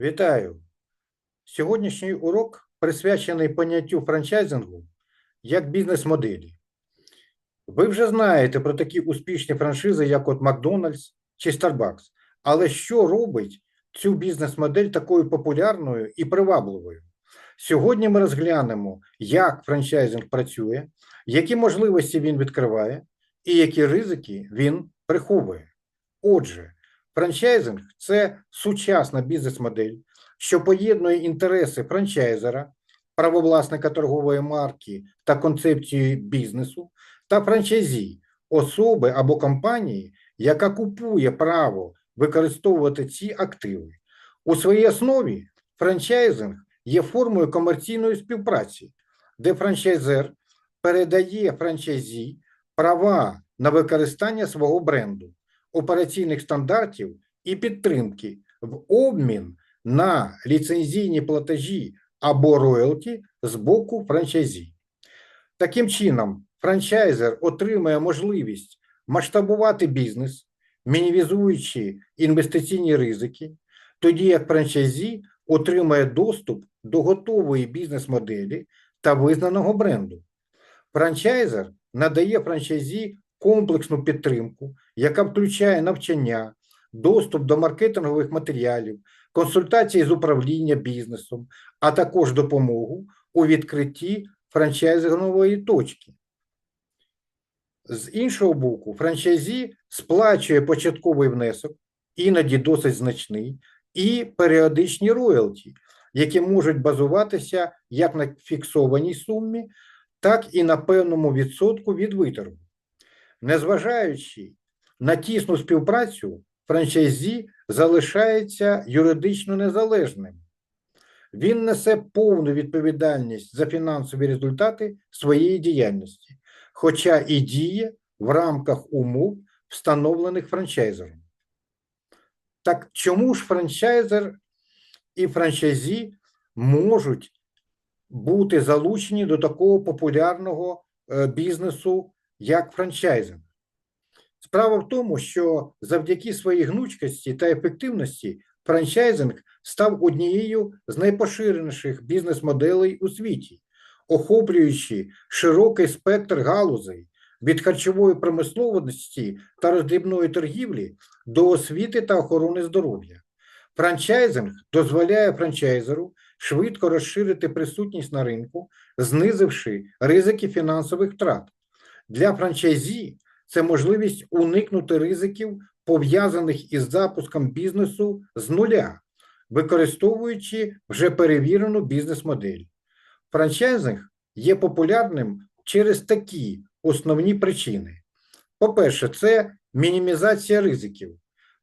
Вітаю! Сьогоднішній урок присвячений поняттю франчайзингу як бізнес-моделі. Ви вже знаєте про такі успішні франшизи, як от Макдональдс чи Starbucks. Але що робить цю бізнес-модель такою популярною і привабливою? Сьогодні ми розглянемо, як франчайзинг працює, які можливості він відкриває і які ризики він приховує. Отже, франчайзинг це сучасна бізнес-модель, що поєднує інтереси франчайзера, правовласника торгової марки та концепції бізнесу, та франчайзі, особи або компанії, яка купує право використовувати ці активи. У своїй основі франчайзинг є формою комерційної співпраці, де франчайзер передає франчайзі права на використання свого бренду, операційних стандартів і підтримки в обмін на ліцензійні платежі або роялті з боку франчайзі. Таким чином, франчайзер отримує можливість масштабувати бізнес, мінімізуючи інвестиційні ризики, тоді як франчайзі отримує доступ до готової бізнес-моделі та визнаного бренду. Франчайзер надає франчайзі комплексну підтримку, яка включає навчання, доступ до маркетингових матеріалів, консультації з управління бізнесом, а також допомогу у відкритті франчайзингової точки. З іншого боку, франчайзі сплачує початковий внесок, іноді досить значний, і періодичні роялті, які можуть базуватися як на фіксованій сумі, так і на певному відсотку від виторгу. Незважаючи на тісну співпрацю, франчайзі залишається юридично незалежним. Він несе повну відповідальність за фінансові результати своєї діяльності, хоча і діє в рамках умов, встановлених франчайзером. Так чому ж франчайзер і франчайзі можуть бути залучені до такого популярного е, бізнесу, як франчайзинг? Справа в тому, що завдяки своїй гнучкості та ефективності франчайзинг став однією з найпоширеніших бізнес-моделей у світі, охоплюючи широкий спектр галузей від харчової промисловості та роздрібної торгівлі до освіти та охорони здоров'я. Франчайзинг дозволяє франчайзеру швидко розширити присутність на ринку, знизивши ризики фінансових втрат. Для франчайзі це можливість уникнути ризиків, пов'язаних із запуском бізнесу з нуля, використовуючи вже перевірену бізнес-модель. Франчайзинг є популярним через такі основні причини. По-перше, це мінімізація ризиків.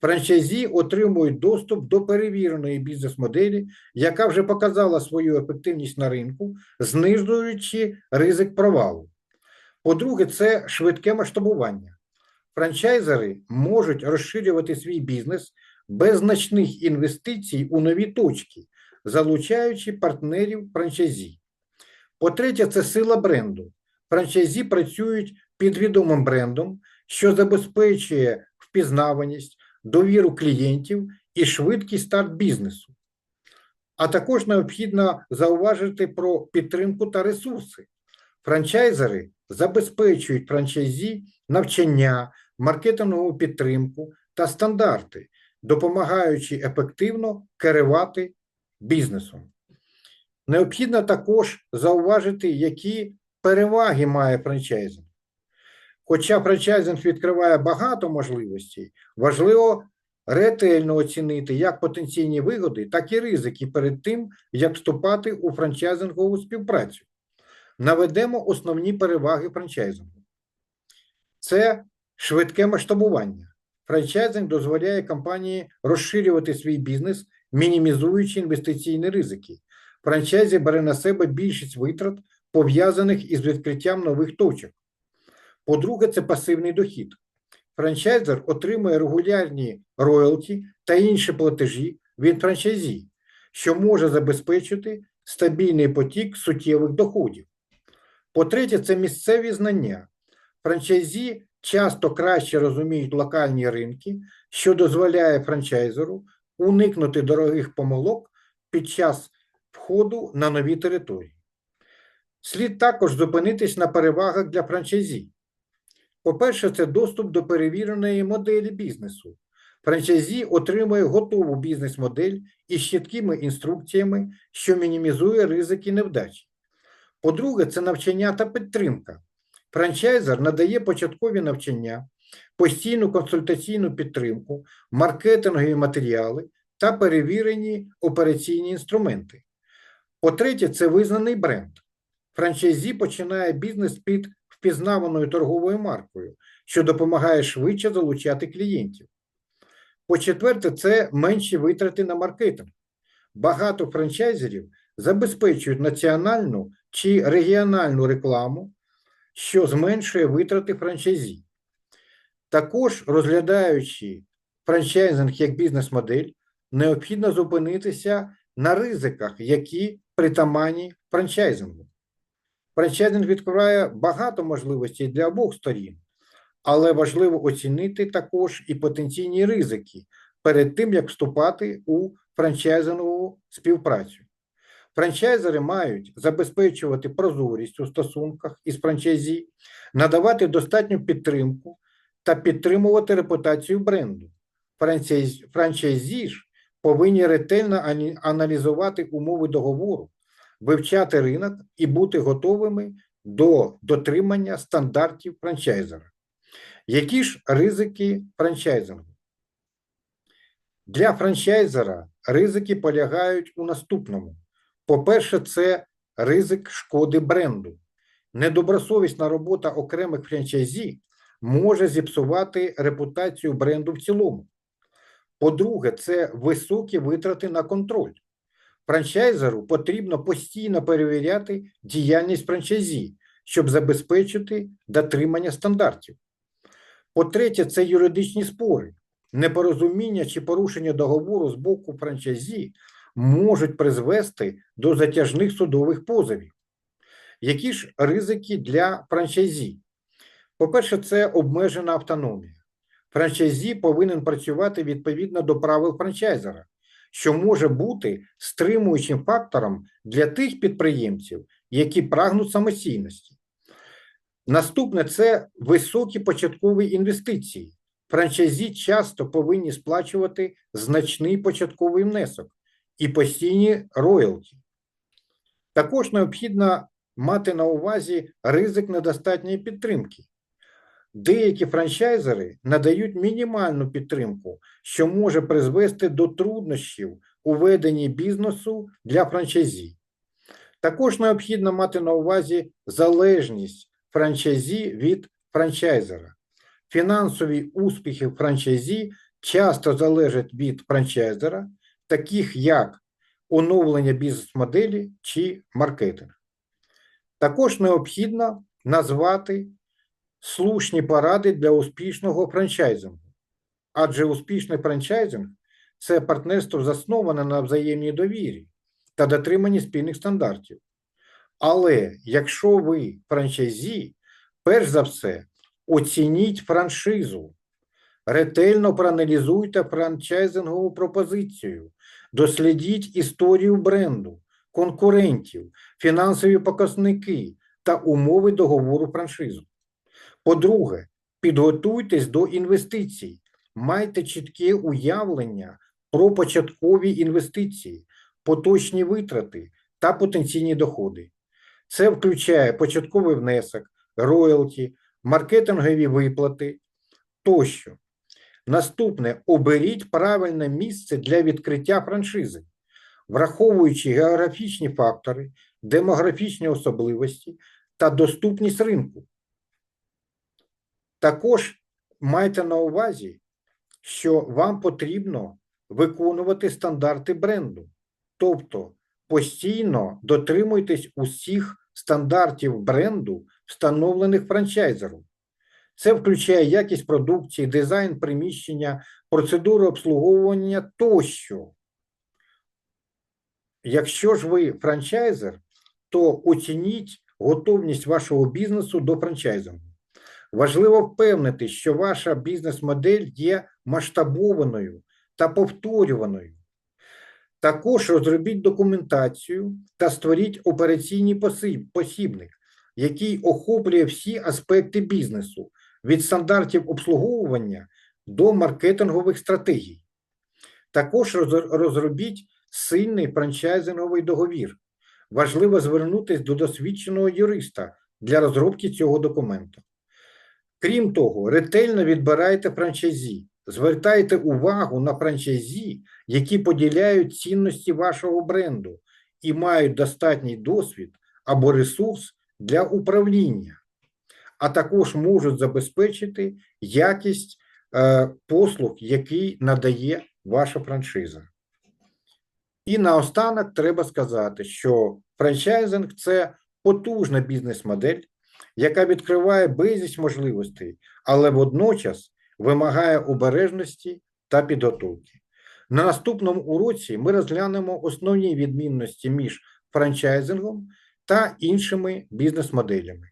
Франчайзі отримують доступ до перевіреної бізнес-моделі, яка вже показала свою ефективність на ринку, знижуючи ризик провалу. По-друге, це швидке масштабування. Франчайзери можуть розширювати свій бізнес без значних інвестицій у нові точки, залучаючи партнерів франчайзі. По-третє, це сила бренду. Франчайзі працюють під відомим брендом, що забезпечує впізнаваність, довіру клієнтів і швидкий старт бізнесу. А також необхідно зауважити про підтримку та ресурси. Франчайзери забезпечують франчайзі навчання, маркетингову підтримку та стандарти, допомагаючи ефективно керувати бізнесом. Необхідно також зауважити, які переваги має франчайзинг. Хоча франчайзинг відкриває багато можливостей, важливо ретельно оцінити як потенційні вигоди, так і ризики перед тим, як вступати у франчайзингову співпрацю. Наведемо основні переваги франчайзингу. Це швидке масштабування. Франчайзинг дозволяє компанії розширювати свій бізнес, мінімізуючи інвестиційні ризики. Франчайзі бере на себе більшість витрат, пов'язаних із відкриттям нових точок. По-друге, це пасивний дохід. Франчайзер отримує регулярні роялті та інші платежі від франчайзі, що може забезпечити стабільний потік суттєвих доходів. По-третє, це місцеві знання. Франчайзі часто краще розуміють локальні ринки, що дозволяє франчайзеру уникнути дорогих помилок під час входу на нові території. Слід також зупинитись на перевагах для франчайзі. По-перше, це доступ до перевіреної моделі бізнесу. Франчайзі отримує готову бізнес-модель із чіткими інструкціями, що мінімізує ризики невдачі. По-друге, це навчання та підтримка. Франчайзер надає початкові навчання, постійну консультаційну підтримку, маркетингові матеріали та перевірені операційні інструменти. По-третє, це визнаний бренд. Франчайзі починає бізнес під впізнаваною торговою маркою, що допомагає швидше залучати клієнтів. По-четверте, це менші витрати на маркетинг. Багато франчайзерів забезпечують національну чи регіональну рекламу, що зменшує витрати франчайзі. Також, розглядаючи франчайзинг як бізнес-модель, необхідно зупинитися на ризиках, які притаманні франчайзингу. Франчайзинг відкриває багато можливостей для обох сторін, але важливо оцінити також і потенційні ризики перед тим, як вступати у франчайзингову співпрацю. Франчайзери мають забезпечувати прозорість у стосунках із франчайзі, надавати достатню підтримку та підтримувати репутацію бренду. Франчайзі ж повинні ретельно аналізувати умови договору, вивчати ринок і бути готовими до дотримання стандартів франчайзера. Які ж ризики франчайзингу? Для франчайзера ризики полягають у наступному. По-перше, це ризик шкоди бренду. Недобросовісна робота окремих франчайзі може зіпсувати репутацію бренду в цілому. По-друге, це високі витрати на контроль. Франчайзеру потрібно постійно перевіряти діяльність франчайзі, щоб забезпечити дотримання стандартів. По-третє, це юридичні спори. Непорозуміння чи порушення договору з боку франчайзі можуть призвести до затяжних судових позовів. Які ж ризики для франчайзі? По-перше, це обмежена автономія. Франчайзі повинен працювати відповідно до правил франчайзера, що може бути стримуючим фактором для тих підприємців, які прагнуть самостійності. Наступне це високі початкові інвестиції. Франчайзі часто повинні сплачувати значний початковий внесок і постійні роялті. Також необхідно мати на увазі ризик недостатньої підтримки. Деякі франчайзери надають мінімальну підтримку, що може призвести до труднощів у веденні бізнесу для франчайзі. Також необхідно мати на увазі залежність франчайзі від франчайзера. Фінансові успіхи франчайзі часто залежать від франчайзера, таких як оновлення бізнес-моделі чи маркетинг. Також необхідно назвати слушні поради для успішного франчайзингу. Адже успішний франчайзинг це партнерство засноване на взаємній довірі та дотриманні спільних стандартів. Але якщо ви франчайзі, перш за все, оцініть франшизу, ретельно проаналізуйте франчайзингову пропозицію, дослідіть історію бренду, конкурентів, фінансові показники та умови договору франшизу. По-друге, підготуйтесь до інвестицій, майте чітке уявлення про початкові інвестиції, поточні витрати та потенційні доходи. Це включає початковий внесок, роялті, маркетингові виплати тощо. Наступне оберіть правильне місце для відкриття франшизи, враховуючи географічні фактори, демографічні особливості та доступність ринку. Також майте на увазі, що вам потрібно виконувати стандарти бренду, тобто постійно дотримуйтесь усіх стандартів бренду, встановлених франчайзером. Це включає якість продукції, дизайн приміщення, процедуру обслуговування тощо. Якщо ж ви франчайзер, то оцініть готовність вашого бізнесу до франчайзингу. Важливо впевнити, що ваша бізнес-модель є масштабованою та повторюваною. Також розробіть документацію та створіть операційний посіб- посібник, який охоплює всі аспекти бізнесу від стандартів обслуговування до маркетингових стратегій. Також розробіть сильний франчайзинговий договір. Важливо звернутися до досвідченого юриста для розробки цього документу. Крім того, ретельно відбирайте франчайзі, звертайте увагу на франчайзі, які поділяють цінності вашого бренду і мають достатній досвід або ресурс для управління, а також можуть забезпечити якість е, послуг, який надає ваша франшиза. І наостанок треба сказати, що франчайзинг це потужна бізнес-модель, яка відкриває безліч можливостей, але водночас вимагає обережності та підготовки. На наступному уроці ми розглянемо основні відмінності між франчайзингом та іншими бізнес-моделями.